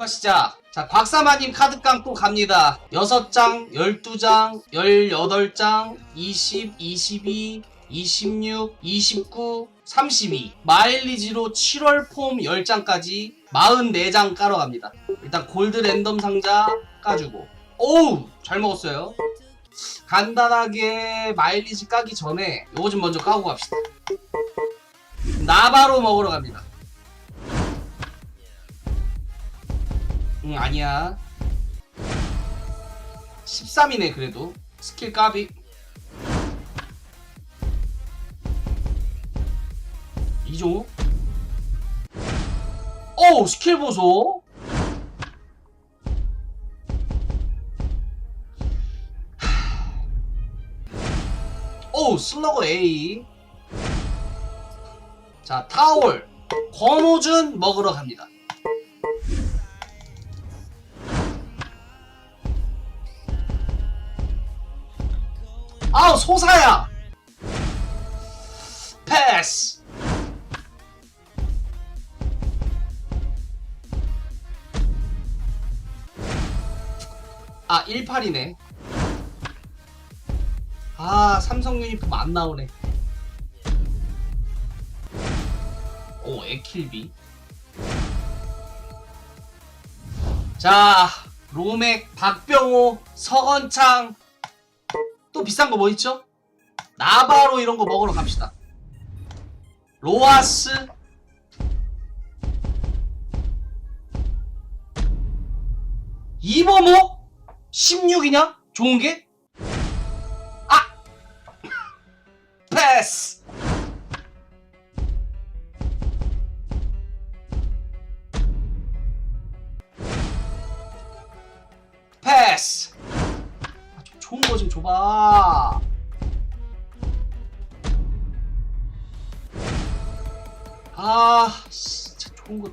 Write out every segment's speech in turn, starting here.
녹화 시작. 자, 곽사마님 카드깡 또 갑니다. 6장, 12장, 18장, 20, 22, 26, 29, 32. 마일리지로 7월 폼 10장까지 44장 깔아 갑니다. 일단 골드 랜덤 상자 까주고. 오우! 잘 먹었어요. 간단하게 마일리지 까기 전에 요거 좀 먼저 까고 갑시다. 나바로 먹으러 갑니다. 응 아니야. 13이네 그래도. 스킬 까비. 이종우 오 스킬 보소. 오 슬러거 A. 자 타월. 권호준 먹으러 갑니다 아우 소사야. 패스. 아 18이네. 아 삼성 유니폼 안 나오네. 오 에킬비. 자 로맥 박병호 서건창 또 비싼 거 뭐 있죠? 나바로 이런 거 먹으러 갑시다. 로아스 이버모 16이냐? 좋은 게? 아! 패스! 줘봐. 아, 진짜 좋은 거.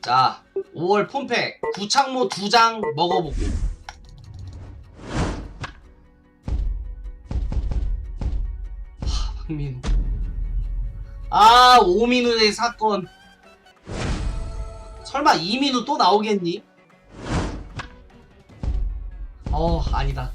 자, 5월 폼팩 구창모 두 장 먹어보고. 박민우. 아, 오민우의 사건. 설마 이민우 또 나오겠니? 어, 아니다.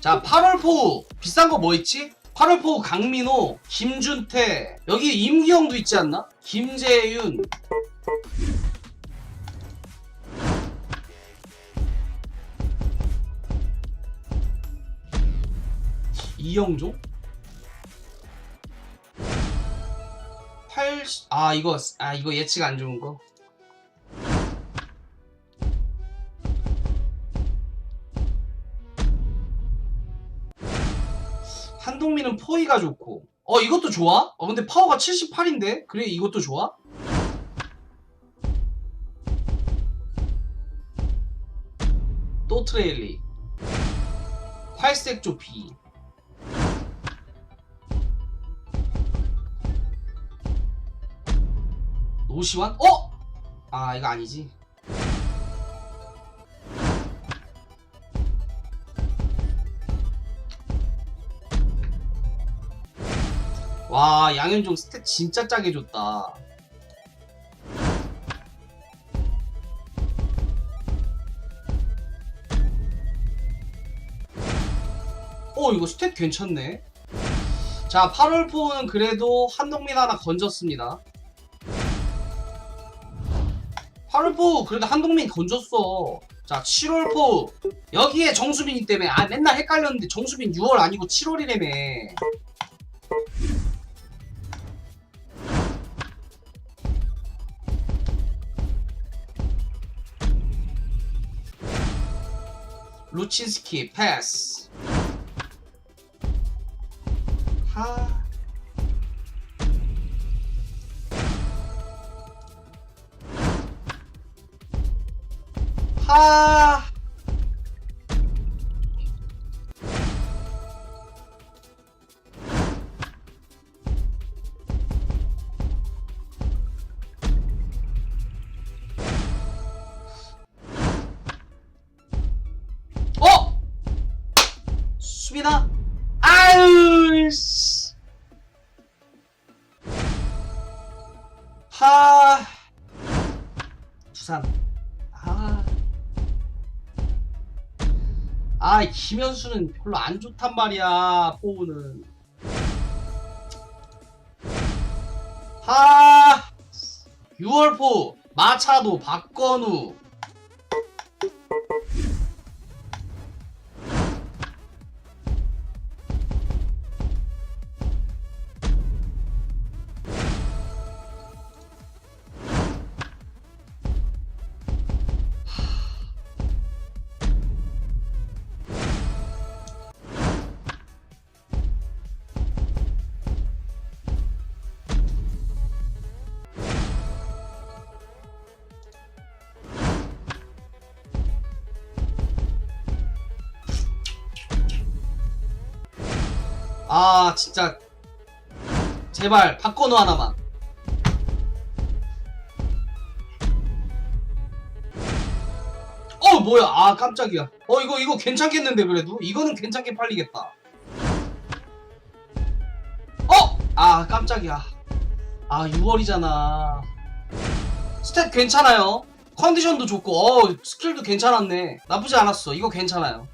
자, 8월 포우. 비싼 거 뭐 있지? 8월 포우 강민호, 김준태. 여기 임기영도 있지 않나? 김재윤. 이영종? 8, 아, 이거, 아, 이거 예측 안 좋은 거. 한동민은 포이가 좋고. 어, 이것도 좋아? 어, 근데 파워가 78인데? 그래, 이것도 좋아? 또 트레일리. 활색 조피. 노시환? 어? 아 이거 아니지 와 양현종 스탯 진짜 짜게 줬다 어 이거 스탯 괜찮네 자 8월 포는 그래도 한동민 하나 건졌습니다 8월포 그래도 한동민 건졌어. 자 7월포 여기에 정수빈이 때문에 아 맨날 헷갈렸는데 정수빈 6월 아니고 7월이라며. 루친스키 패스 아. 어! 수빈아? 아, 김현수는 별로 안 좋단 말이야, 포우는. 하. 6월포, 마차도, 박건우. 아, 진짜. 제발, 박건우 하나만. 어, 뭐야. 아, 깜짝이야. 어, 이거, 이거 괜찮겠는데, 그래도? 이거는 괜찮게 팔리겠다. 어! 아, 깜짝이야. 아, 6월이잖아. 스탯 괜찮아요. 컨디션도 좋고, 어, 스킬도 괜찮았네. 나쁘지 않았어. 이거 괜찮아요.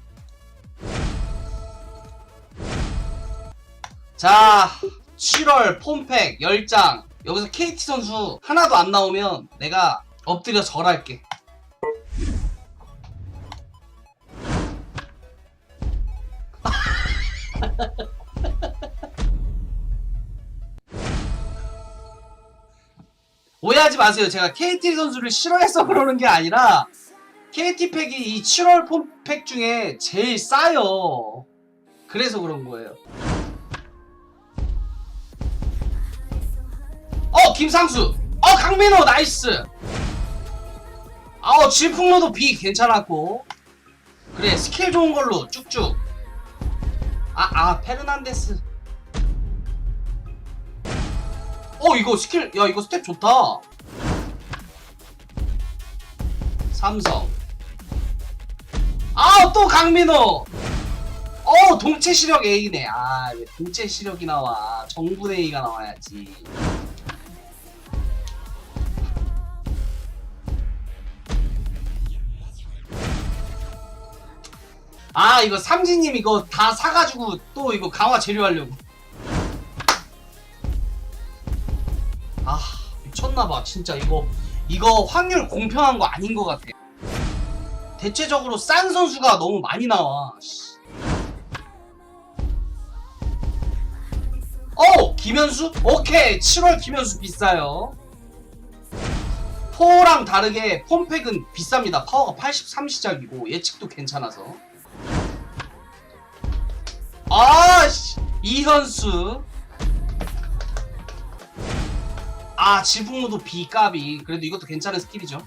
자, 7월 폼팩 10장. 여기서 KT 선수 하나도 안 나오면 내가 엎드려 절할게. 오해하지 마세요. 제가 KT 선수를 싫어해서 그러는 게 아니라 KT 팩이 이 7월 폼팩 중에 제일 싸요. 그래서 그런 거예요. 어 김상수. 어 강민호 나이스. 아어 질풍로도 B 괜찮았고. 그래 스킬 좋은 걸로 쭉쭉. 아아 페르난데스. 어 이거 스킬 야 이거 스텝 좋다. 삼성. 아 또 강민호. 어 동체 시력 A네. 아왜 동체 시력이 나와. 정분 A가 나와야지 아 이거 삼진님 이거 다 사가지고 또 이거 강화 재료하려고. 아 미쳤나봐. 진짜 이거 이거 확률 공평한 거 아닌 것 같아. 대체적으로 싼 선수가 너무 많이 나와. 씨. 어 김현수? 오케이. 7월 김현수 비싸요. 포랑 다르게 폼팩은 비쌉니다. 파워가 83 시작이고 예측도 괜찮아서 아씨 이현수. 아 지붕무도 비까비 그래도 이것도 괜찮은 스킬이죠.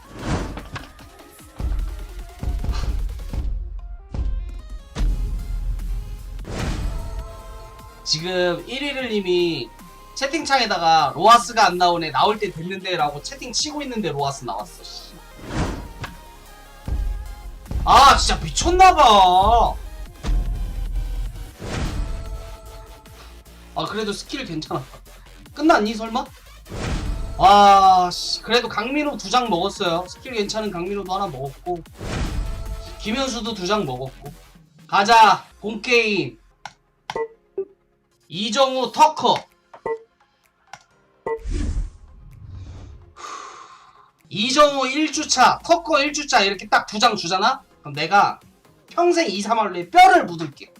지금 1위를 님이 채팅창에다가 로아스가 안 나오네 나올 때 됐는데 라고 채팅 치고 있는데 로아스 나왔어 씨. 아 진짜 미쳤나봐 아 그래도 스킬 괜찮아. 끝났니 설마? 와 씨, 그래도 강민호 두 장 먹었어요. 스킬 괜찮은 강민호도 하나 먹었고 김현수도 두 장 먹었고. 가자 본게임. 이정우 터커. 이정우 1주차 터커 1주차 이렇게 딱 두 장 주잖아? 그럼 내가 평생 2, 3할로에 뼈를 묻을게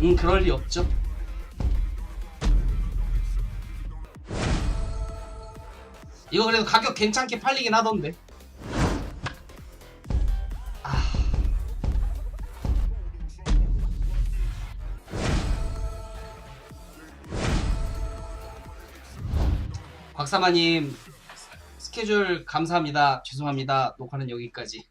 응 그럴 리 없죠. 이거 그래도 가격 괜찮게 팔리긴 하던데. 아. 곽사마님 스케줄 감사합니다. 죄송합니다. 녹화는 여기까지